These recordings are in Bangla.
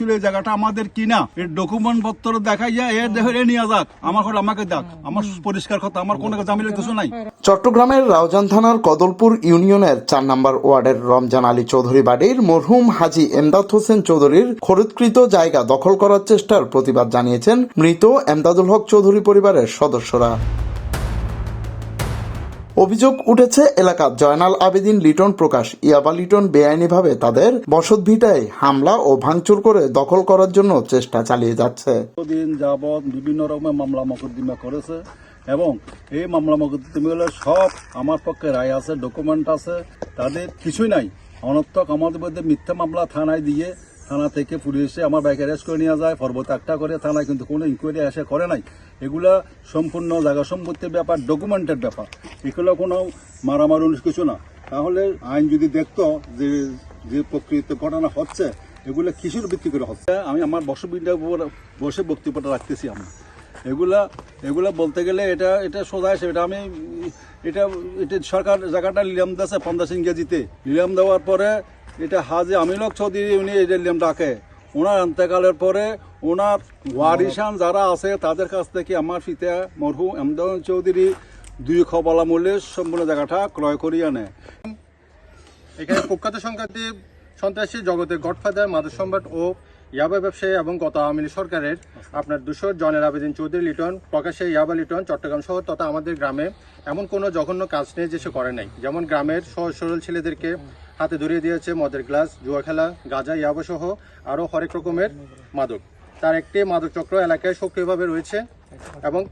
অ্যাকচুয়ালি এই জায়গাটা আমাদের কিনা এর ডকুমেন্ট পত্র দেখাই যায়, এ দেখে, এ নিয়ে যাক, আমার কথা আমাকে দেখ, আমার পরিষ্কার কথা, আমার কোনো জামিনের কিছু নাই। চট্টগ্রামের রাউজান থানার কদলপুর ইউনিয়নের চার নম্বর ওয়ার্ডের রমজান আলী চৌধুরী বাড়ির মরহুম হাজি এমদাদ হোসেন চৌধুরীর খরিদকৃত জায়গা দখল করার চেষ্টার প্রতিবাদ জানিয়েছেন মৃত এমদাদুল হক চৌধুরী পরিবারের সদস্যরা। অভিযোগ উঠেছে এলাকার জয়নাল আবেদিন, লিটন প্রকাশ। ইয়াবা লিটন বেআইনিভাবে তাদের বসতভিটায় হামলা ও ভাঙচুর করে দখল করার জন্য চেষ্টা চালিয়ে যাচ্ছে। দিন যাবৎ বিভিন্ন রকমের মামলা মকদ্দমা করেছে এবং এই মামলা মকদ্দমাগুলো সব আমার পক্ষে রায় আছে ডকুমেন্ট আছে। তাদের কিছুই নাই। অনর্থক আমাদের মধ্যে মিথ্যা মামলা থানায় দিয়ে থানা থেকে পুলিশে আমার বাইক অ্যারেস্ট করে নিয়ে যায়, পর্বত একটা করে থানায়, কিন্তু কোনো ইনকোয়ারি এসে করে নাই। এগুলা সম্পূর্ণ জায়গা সম্পত্তির ব্যাপার ডকুমেন্টের ব্যাপার। এগুলো কোনো মারামারি কিছু না। তাহলে আইন যদি দেখতো যে যে প্রকৃত ঘটনা হচ্ছে, এগুলো কিসের ভিত্তি করে হচ্ছে? আমি আমার বসবিটা বসে বক্তব্যটা রাখতেছি আমি। এগুলা এগুলা বলতে গেলে এটা এটা সোজা আসে এটা আমি, এটা এটা সরকার জায়গাটা লিলাম দিয়েছে পঞ্চাশ ইংরেজিতে। লিলাম দেওয়ার পরে এটা হাজি আমিলক চৌধুরী, উনি এটা লিলাম ডাকে। ওনার অন্তকালের পরে ওনার ওয়ারিসান যারা আছে, তাদের কাছ থেকে আমার ফিতা মরহুম এমদাদ চৌধুরী দুই খবলা মূল্যে সম্পূর্ণ জায়গাটা ক্রয় করিয়া নেয় এখানে কুখ্যাত সংখ্যাটি সন্ত্রাসী জগতের গডফাদার, মাদক সম্রাট ও ইয়াবা ব্যবসায়ী এবং গত আওয়ামী লীগ সরকারের আপনার দুশো জনের আবেদিন চৌধুরী লিটন, প্রকাশ্যে ইয়াবা লিটন, চট্টগ্রাম শহর তথা আমাদের গ্রামে এমন কোনো জঘন্য কাজ নেই যে সে করে নাই। যেমন গ্রামের সহজ সরল ছেলেদেরকে হাতে ধরিয়ে দিয়েছে মদের গ্লাস, জুয়া খেলা, গাঁজা, ইয়াবা সহ আরও হরেক রকমের মাদক। তার একটি মাদক চক্র এলাকায় সক্রিয়ভাবে রয়েছে এবং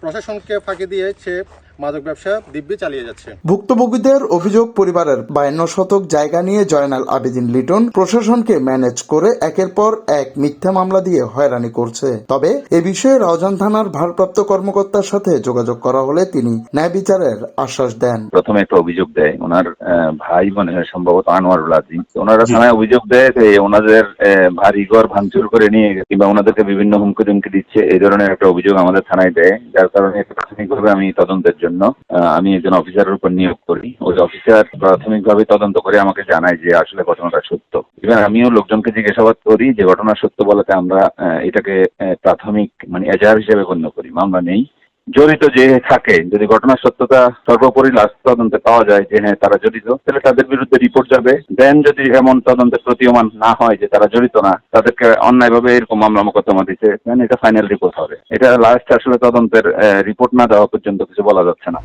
প্রশাসনকে ফাঁকি দিয়ে সে মাদক ব্যবসা দিব্যি চালিয়ে যাচ্ছে। ভুক্তভোগীদের অভিযোগ পরিবারের বায়ান্ন শতক জায়গা নিয়ে জয়নাল আবেদিন লিটন প্রশাসনকে ম্যানেজ করে একের পর এক মিথ্যা মামলা দিয়ে হয়রানি করছে। তবে এ বিষয়ে রাউজান থানার ভারপ্রাপ্ত কর্মকর্তার সাথে যোগাযোগ করা হলে তিনি ন্যায় বিচারের আশ্বাস দেন। প্রথমে একটা অভিযোগ দেয় ওনার আহ, ভাই মনে হয় সম্ভবত আনোয়ারুল আজিম ওনারা থানায় অভিযোগ দেয় যে ওনাদের আহ, বাড়ি ঘর ভাঙচুর করে নিয়ে গেছে কিংবা ওনাদেরকে বিভিন্ন হুমকি ধুমকি দিচ্ছে এই ধরনের একটা অভিযোগ আমাদের থানায় দেয়। যার কারণে প্রাথমিকভাবে আমি তদন্তের জন্য আহ, আমি একজন অফিসারের উপর নিয়োগ করি। ওই অফিসার প্রাথমিকভাবে তদন্ত করে আমাকে জানায় যে আসলে ঘটনাটা সত্য। এবার আমিও লোকজনকে জিজ্ঞাসাবাদ করি যে ঘটনা সত্য বলাতে আমরা এটাকে প্রাথমিক মানে এজাহার হিসেবে গণ্য করি। মামলা নেই। জড়িত যে থাকে, যদি ঘটনার সত্যতা সর্বোপরি লাস্ট তদন্তে পাওয়া যায় যে হ্যাঁ তারা জড়িত, তাহলে তাদের বিরুদ্ধে রিপোর্ট যাবে। দেন যদি এমন তদন্তে প্রতীয়মান না হয় যে তারা জড়িত না, তাদেরকে অন্যায়ভাবে এরকম মামলা মোকদ্দমা দিতে দেন এটা ফাইনাল রিপোর্ট হবে। এটা লাস্ট আসলে তদন্তের রিপোর্ট না দেওয়া পর্যন্ত কিছু বলা যাচ্ছে না।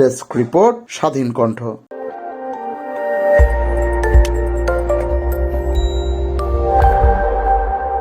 ডেস্ক রিপোর্ট স্বাধীন কণ্ঠ